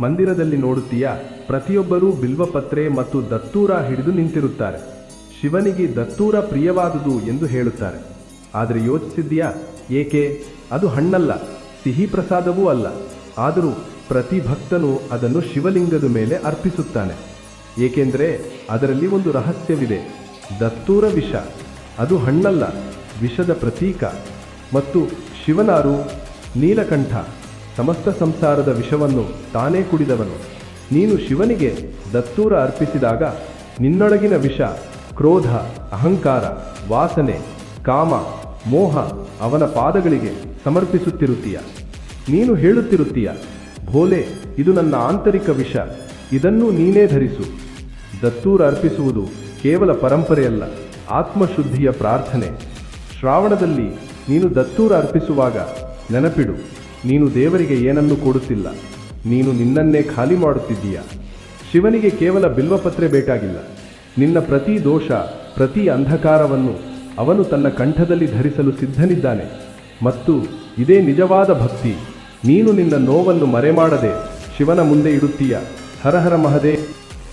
ಮಂದಿರದಲ್ಲಿ ನೋಡುತ್ತೀಯಾ, ಪ್ರತಿಯೊಬ್ಬರೂ ಬಿಲ್ವಪತ್ರೆ ಮತ್ತು ದತ್ತೂರ ಹಿಡಿದು ನಿಂತಿರುತ್ತಾರೆ. ಶಿವನಿಗೆ ದತ್ತೂರ ಪ್ರಿಯವಾದುದು ಎಂದು ಹೇಳುತ್ತಾರೆ. ಆದರೆ ಯೋಚಿಸಿದ್ಯಾ ಏಕೆ? ಅದು ಹಣ್ಣಲ್ಲ, ಸಿಹಿ ಪ್ರಸಾದವೂ ಅಲ್ಲ. ಆದರೂ ಪ್ರತಿ ಭಕ್ತನು ಅದನ್ನು ಶಿವಲಿಂಗದ ಮೇಲೆ ಅರ್ಪಿಸುತ್ತಾನೆ. ಏಕೆಂದರೆ ಅದರಲ್ಲಿ ಒಂದು ರಹಸ್ಯವಿದೆ. ದತ್ತೂರ ವಿಷ, ಅದು ಹಣ್ಣಲ್ಲ, ವಿಷದ ಪ್ರತೀಕ. ಮತ್ತು ಶಿವನಾರು, ನೀಲಕಂಠ. ಸಮಸ್ತ ಸಂಸಾರದ ವಿಷವನ್ನು ತಾನೇ ಕುಡಿದವನು. ನೀನು ಶಿವನಿಗೆ ದತ್ತೂರ ಅರ್ಪಿಸಿದಾಗ ನಿನ್ನೊಳಗಿನ ವಿಷ, ಕ್ರೋಧ, ಅಹಂಕಾರ, ವಾಸನೆ, ಕಾಮ, ಮೋಹ ಅವನ ಪಾದಗಳಿಗೆ ಸಮರ್ಪಿಸುತ್ತಿರುತ್ತೀಯ. ನೀನು ಹೇಳುತ್ತಿರುತ್ತೀಯ, ಭೋಲೆ, ಇದು ನನ್ನ ಆಂತರಿಕ ವಿಷ, ಇದನ್ನು ನೀನೇ ಧರಿಸು. ದತ್ತೂರ ಅರ್ಪಿಸುವುದು ಕೇವಲ ಪರಂಪರೆಯಲ್ಲ, ಆತ್ಮಶುದ್ಧಿಯ ಪ್ರಾರ್ಥನೆ. ಶ್ರಾವಣದಲ್ಲಿ ನೀನು ದತ್ತೂರ ಅರ್ಪಿಸುವಾಗ ನೆನಪಿಡು. ನೀನು ದೇವರಿಗೆ ಏನನ್ನು ಕೊಡುತ್ತಿಲ್ಲ. ನೀನು ನಿನ್ನನ್ನೇ ಖಾಲಿ ಮಾಡುತ್ತಿದ್ದೀಯ? ಶಿವನಿಗೆ ಕೇವಲ ಬಿಲ್ವಪತ್ರೆ ಬೇಕಾಗಿಲ್ಲ. ನಿನ್ನ ಪ್ರತಿ ದೋಷ, ಪ್ರತಿ ಅಂಧಕಾರವನ್ನು ಅವನು ತನ್ನ ಕಂಠದಲ್ಲಿ ಧರಿಸಲು ಸಿದ್ಧನಿದ್ದಾನೆ. ಮತ್ತು ಇದೇ ನಿಜವಾದ ಭಕ್ತಿ, ನೀನು ನಿನ್ನ ನೋವನ್ನು ಮರೆಮಾಡದೆ ಶಿವನ ಮುಂದೆ ಇಡುತ್ತೀಯ? ಹರಹರ ಹರ ಮಹದೇ